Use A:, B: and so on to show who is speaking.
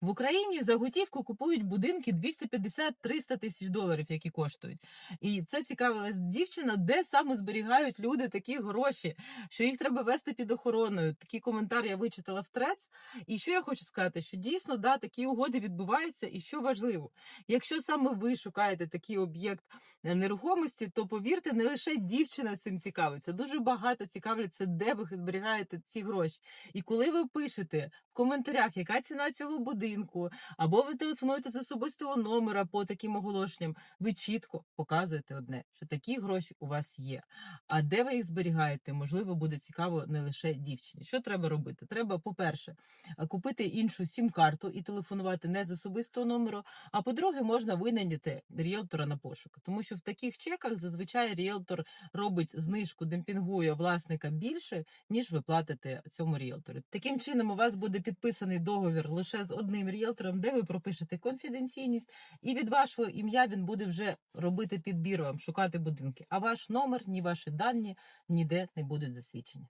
A: В Україні за готівку купують будинки 250-300 тисяч доларів, які коштують. І це цікавилась дівчина, де саме зберігають люди такі гроші, що їх треба вести під охороною. Такі коментар я вичитала в трец. І що я хочу сказати, що дійсно да, такі угоди відбуваються, і що важливо, якщо саме ви шукаєте такий об'єкт е, нерухомості, то повірте, не лише дівчина цим цікавиться. Дуже багато цікавляться, де ви зберігаєте ці гроші. І коли ви пишете в коментарях, яка ціна цього будинку, або ви телефонуєте з особистого номера по таким оголошенням, ви чітко показуєте одне, що такі гроші у вас є. А де ви їх зберігаєте, можливо, буде цікаво не лише дівчині. Що треба робити? Треба, по-перше, купити іншу сім-карту і телефонувати не з особистого номеру. А по-друге, можна винайняти ріелтора на пошук, тому що в таких чеках зазвичай ріелтор робить знижку, демпінгує власника більше, ніж ви платите цьому ріелтору. Таким чином, у вас буде підписаний договір лише з одним ріелтором, де ви пропишете конфіденційність, і від вашого ім'я він буде вже робити підбір вам, шукати будинки. А ваш номер, ні ваші дані ніде не будуть засвідчені.